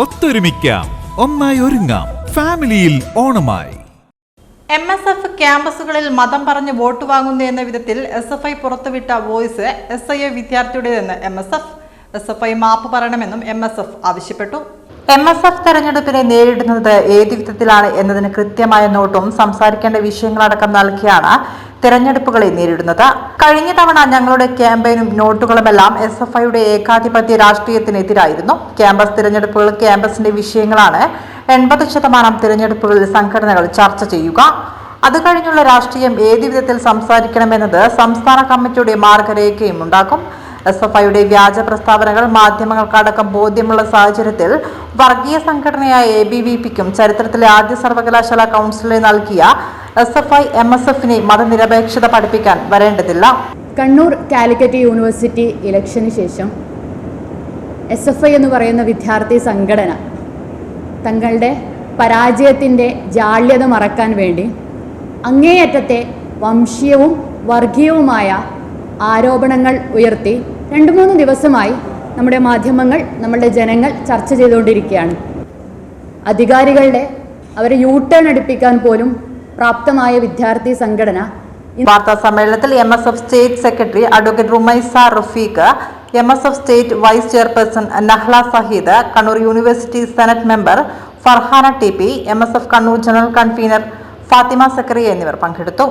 ഒത്തൊരുമിക്കാം. ഒന്നായി ഒരുങ്ങാം. ഫാമിലിയിൽ ഓണമായി. M S F ക്യാമ്പസുകളിൽ മതം പറഞ്ഞ് വോട്ട് വാങ്ങുന്നു എന്ന വിധത്തിൽ എസ് എഫ് ഐ പുറത്തുവിട്ട voice S I A വിദ്യാർത്ഥിയുടേതെന്ന് M S F S F I മാപ്പ് പറയണമെന്നും എം എസ് എഫ് ആവശ്യപ്പെട്ടു. എം എസ് എഫ് തെരഞ്ഞെടുപ്പിനെ നേരിടുന്നത് ഏത് വിധത്തിലാണ് എന്നതിന് കൃത്യമായ നോട്ടും സംസാരിക്കേണ്ട വിഷയങ്ങളടക്കം നൽകിയാണ് തെരഞ്ഞെടുപ്പുകളെ നേരിടുന്നത്. കഴിഞ്ഞ തവണ ഞങ്ങളുടെ ക്യാമ്പയിനും നോട്ടുകളുമെല്ലാം എസ് എഫ് ഐയുടെ ഏകാധിപത്യ രാഷ്ട്രീയത്തിനെതിരായിരുന്നു. ക്യാമ്പസ് തിരഞ്ഞെടുപ്പുകൾ ക്യാമ്പസിന്റെ വിഷയങ്ങളാണ്. എൺപത് ശതമാനം തിരഞ്ഞെടുപ്പുകളിൽ സംഘടനകൾ ചർച്ച ചെയ്യുക. അത് കഴിഞ്ഞുള്ള രാഷ്ട്രീയം ഏത് വിധത്തിൽ സംസാരിക്കണമെന്നത് സംസ്ഥാന കമ്മിറ്റിയുടെ മാർഗരേഖയും ഉണ്ടാക്കും. എസ് എഫ് ഐയുടെ വ്യാജ പ്രസ്താവനകൾ മാധ്യമങ്ങൾക്കടക്കം ബോധ്യമുള്ള സാഹചര്യത്തിൽ വർഗീയ സംഘടനയായ എ ബി വി പിക്കും ചരിത്രത്തിലെ ആദ്യ സർവകലാശാല കൗൺസിലിന് നൽകിയ S F I M S എഫിനെ മതനിരപേക്ഷത പഠിപ്പിക്കാൻ വരേണ്ടതില്ല. കണ്ണൂർ കാലിക്കറ്റ് യൂണിവേഴ്സിറ്റി ഇലക്ഷന് ശേഷം എസ് എഫ് ഐ എന്ന് പറയുന്ന വിദ്യാർത്ഥി സംഘടന തങ്ങളുടെ പരാജയത്തിന്റെ ജാള്യത മറക്കാൻ വേണ്ടി അങ്ങേയറ്റത്തെ വംശീയവും വർഗീയവുമായ ആരോപണങ്ങൾ ഉയർത്തി രണ്ട് മൂന്ന് ദിവസമായി നമ്മുടെ മാധ്യമങ്ങൾ നമ്മുടെ ജനങ്ങൾ ചർച്ച ചെയ്തുകൊണ്ടിരിക്കുകയാണ്. അധികാരികളുടെ അവരെ യൂ ടേൺ അടുപ്പിക്കാൻ പോലും പ്രാപ്തമായ വിദ്യാർത്ഥി സംഘടന. വാർത്താ സമ്മേളനത്തിൽ M S F state secretary advocate Rumaisa Rafeeq M S F state vice chairperson Nahla Saheed Kannur university senate member Farhana T P M S F Kannur general convener Fathima Zakaria എന്നിവർ പങ്കെടുത്തു.